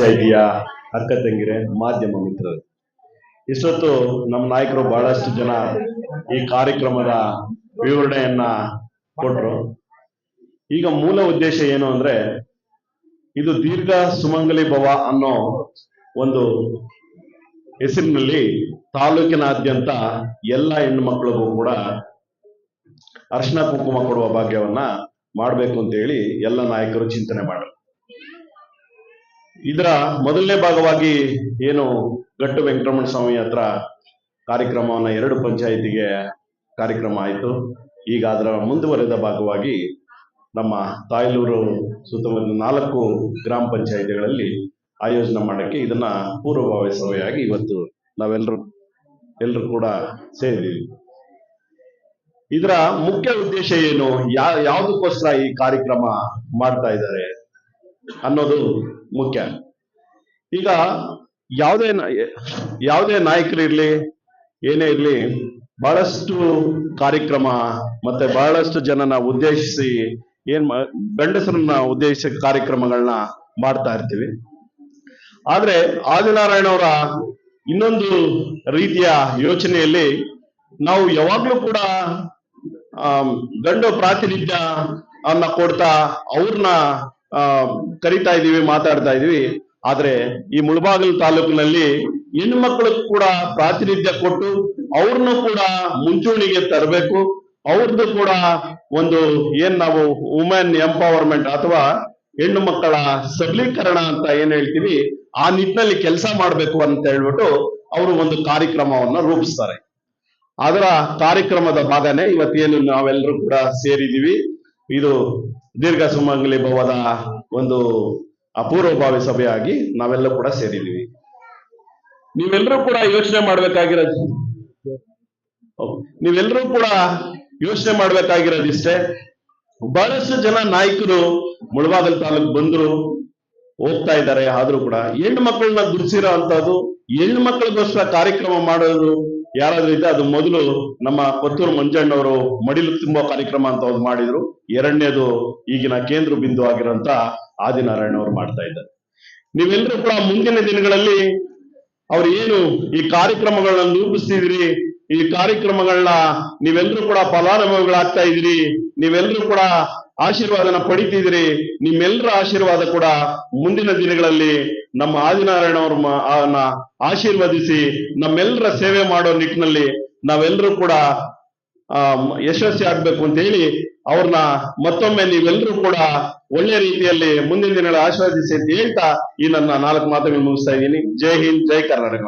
ಪಂಚಾಯಿತಿಯ ಅಕ್ಕ ತಂಗಿರೆ ಮಾಧ್ಯಮ ಮಿತ್ರರು. ಇಷ್ಟೊತ್ತು ನಮ್ಮ ನಾಯಕರು ಬಹಳಷ್ಟು ಜನ ಈ ಕಾರ್ಯಕ್ರಮದ ವಿವರಣೆಯನ್ನ ಕೊಟ್ರು. ಈಗ ಮೂಲ ಉದ್ದೇಶ ಏನು ಅಂದ್ರೆ ಇದು ದೀರ್ಘ ಸುಮಂಗಲಿ ಭವ ಅನ್ನೋ ಒಂದು ಹೆಸರಿನಲ್ಲಿ ತಾಲೂಕಿನಾದ್ಯಂತ ಎಲ್ಲ ಹೆಣ್ಣು ಮಕ್ಕಳಿಗೂ ಕೂಡ ಅರ್ಶನ ಕುಂಕುಮ ಕೊಡುವ ಭಾಗ್ಯವನ್ನ ಮಾಡಬೇಕು ಅಂತ ಹೇಳಿ ಎಲ್ಲ ನಾಯಕರು ಚಿಂತನೆ ಮಾಡಿದ್ರು. ಇದರ ಮೊದಲನೇ ಭಾಗವಾಗಿ ಏನು ಗಟ್ಟು ವೆಂಕಟರಮಣ ಸ್ವಾಮಿ ಹತ್ರ ಕಾರ್ಯಕ್ರಮವನ್ನ ಎರಡು ಪಂಚಾಯಿತಿಗೆ ಕಾರ್ಯಕ್ರಮ ಆಯಿತು. ಈಗ ಅದರ ಮುಂದುವರೆದ ಭಾಗವಾಗಿ ನಮ್ಮ ತಾಯ್ಲೂರು ಸುತ್ತಮುತ್ತ ನಾಲ್ಕು ಗ್ರಾಮ ಪಂಚಾಯಿತಿಗಳಲ್ಲಿ ಆಯೋಜನೆ ಮಾಡಕ್ಕೆ ಇದನ್ನ ಪೂರ್ವಭಾವಿ ಸಭೆಯಾಗಿ ಇವತ್ತು ನಾವೆಲ್ಲರೂ ಎಲ್ಲರೂ ಕೂಡ ಸೇರಿದ್ದೀವಿ. ಇದರ ಮುಖ್ಯ ಉದ್ದೇಶ ಏನು? ಯಾವುದಕ್ಕೋಸ್ಕರ ಈ ಕಾರ್ಯಕ್ರಮ ಮಾಡ್ತಾ ಇದ್ದಾರೆ? ಅನ್ನೋದು ಮುಖ್ಯ. ಈಗ ಯಾವುದೇ ಯಾವುದೇ ನಾಯಕರಿರ್ಲಿ ಏನೇ ಇರಲಿ, ಬಹಳಷ್ಟು ಕಾರ್ಯಕ್ರಮ ಮತ್ತೆ ಬಹಳಷ್ಟು ಜನನ ಉದ್ದೇಶಿಸಿ, ಏನ್ ಗಂಡಸರನ್ನ ಉದ್ದೇಶಿಸಿ ಕಾರ್ಯಕ್ರಮಗಳನ್ನ ಮಾಡ್ತಾ ಇರ್ತೀವಿ. ಆದ್ರೆ ಆದಿನಾರಾಯಣ ಅವರ ಇನ್ನೊಂದು ರೀತಿಯ ಯೋಚನೆಯಲ್ಲಿ ನಾವು ಯಾವಾಗ್ಲೂ ಕೂಡ ಗಂಡು ಪ್ರಾತಿನಿಧ್ಯ ಅನ್ನ ಕೊಡ್ತಾ ಅವ್ರನ್ನ ಕರಿತಾ ಇದ್ದೀವಿ, ಮಾತಾಡ್ತಾ ಇದೀವಿ ಆದ್ರೆ ಈ ಮುಳಬಾಗಿಲು ತಾಲೂಕಿನಲ್ಲಿ ಹೆಣ್ಣು ಮಕ್ಕಳಿಗೆ ಕೂಡ ಪ್ರಾತಿನಿಧ್ಯ ಕೊಟ್ಟು ಅವ್ರನ್ನು ಕೂಡ ಮುಂಚೂಣಿಗೆ ತರಬೇಕು. ಅವ್ರದ್ದು ಕೂಡ ಒಂದು ಏನ್ ನಾವು ವುಮೆನ್ ಎಂಪವರ್ಮೆಂಟ್ ಅಥವಾ ಹೆಣ್ಣು ಮಕ್ಕಳ ಸಬಲೀಕರಣ ಅಂತ ಏನ್ ಹೇಳ್ತೀವಿ, ಆ ನಿಟ್ಟಿನಲ್ಲಿ ಕೆಲಸ ಮಾಡ್ಬೇಕು ಅಂತ ಹೇಳ್ಬಿಟ್ಟು ಅವರು ಒಂದು ಕಾರ್ಯಕ್ರಮವನ್ನ ರೂಪಿಸ್ತಾರೆ. ಅದರ ಕಾರ್ಯಕ್ರಮದ ಭಾಗನೇ ಇವತ್ತೇನು ನಾವೆಲ್ಲರೂ ಕೂಡ ಸೇರಿದೀವಿ ಇದು ದೀರ್ಘ ಸುಮಂಗಲಿ ಭವದ ಒಂದು ಅಪೂರ್ವಭಾವಿ ಸಭೆಯಾಗಿ ನಾವೆಲ್ಲ ಕೂಡ ಸೇರಿದೀವಿ ನೀವೆಲ್ಲರೂ ಕೂಡ ಯೋಚನೆ ಮಾಡ್ಬೇಕಾಗಿರೋದು ಹೌದು. ನೀವೆಲ್ಲರೂ ಕೂಡ ಯೋಚನೆ ಮಾಡ್ಬೇಕಾಗಿರೋದಿಷ್ಟೇ ಬಹಳಷ್ಟು ಜನ ನಾಯಕರು ಮುಳಬಾಗಲ್ ತಾಲೂಕ್ ಬಂದ್ರು, ಹೋಗ್ತಾ ಇದ್ದಾರೆ ಆದ್ರೂ ಕೂಡ ಹೆಣ್ಣು ಮಕ್ಕಳನ್ನ ಗುರುತಿಸಿರೋ ಅಂತದ್ದು ಹೆಣ್ಣು ಮಕ್ಕಳಿಗೋಸ್ಕರ ಕಾರ್ಯಕ್ರಮ ಮಾಡೋದು ಯಾರಾದ್ರೂ ಇದ್ದ ಅದು ಮೊದಲು ನಮ್ಮ ಕೊತ್ತೂರು ಮಂಜಣ್ಣವರು ಮಡಿಲು ತುಂಬೋ ಕಾರ್ಯಕ್ರಮ ಅಂತ ಒಂದು ಮಾಡಿದ್ರು. ಎರಡನೇದು ಈಗಿನ ಕೇಂದ್ರ ಬಿಂದು ಆಗಿರೋಂತ ಆದಿನಾರಾಯಣ ಅವರು ಮಾಡ್ತಾ ಇದ್ದಾರೆ. ನೀವೆಲ್ಲರೂ ಕೂಡ ಮುಂದಿನ ದಿನಗಳಲ್ಲಿ ಅವ್ರು ಏನು ಈ ಕಾರ್ಯಕ್ರಮಗಳನ್ನ ರೂಪಿಸ್ತಿದ್ರಿ ಈ ಕಾರ್ಯಕ್ರಮಗಳನ್ನ ನೀವೆಲ್ಲರೂ ಕೂಡ ಫಲಾನುಭವಿಗಳಾಗ್ತಾ ಇದ್ರಿ ನೀವೆಲ್ಲರೂ ಕೂಡ ಆಶೀರ್ವಾದನ ಪಡಿತಿದ್ರಿ ನಿಮ್ಮೆಲ್ಲರ ಆಶೀರ್ವಾದ ಕೂಡ ಮುಂದಿನ ದಿನಗಳಲ್ಲಿ ನಮ್ಮ ಆದಿನಾರಾಯಣ ಅವ್ರ ಆಶೀರ್ವದಿಸಿ ನಮ್ಮೆಲ್ಲರ ಸೇವೆ ಮಾಡೋ ನಿಟ್ಟಿನಲ್ಲಿ ನಾವೆಲ್ಲರೂ ಕೂಡ ಯಶಸ್ವಿ ಆಗ್ಬೇಕು ಅಂತ ಹೇಳಿ ಅವ್ರನ್ನ ಮತ್ತೊಮ್ಮೆ ನೀವೆಲ್ಲರೂ ಕೂಡ ಒಳ್ಳೆ ರೀತಿಯಲ್ಲಿ ಮುಂದಿನ ದಿನಗಳ ಆಶೀರ್ವದಿಸಿ ಅಂತ ಹೇಳ್ತಾ ಈ ನನ್ನ ನಾಲ್ಕು ಮಾತುಗಳನ್ನು ಮುಗಿಸ್ತಾ ಇದ್ದೀನಿ. ಜೈ ಹಿಂದ್, ಜೈ ಕರ್ನಾಟಕ.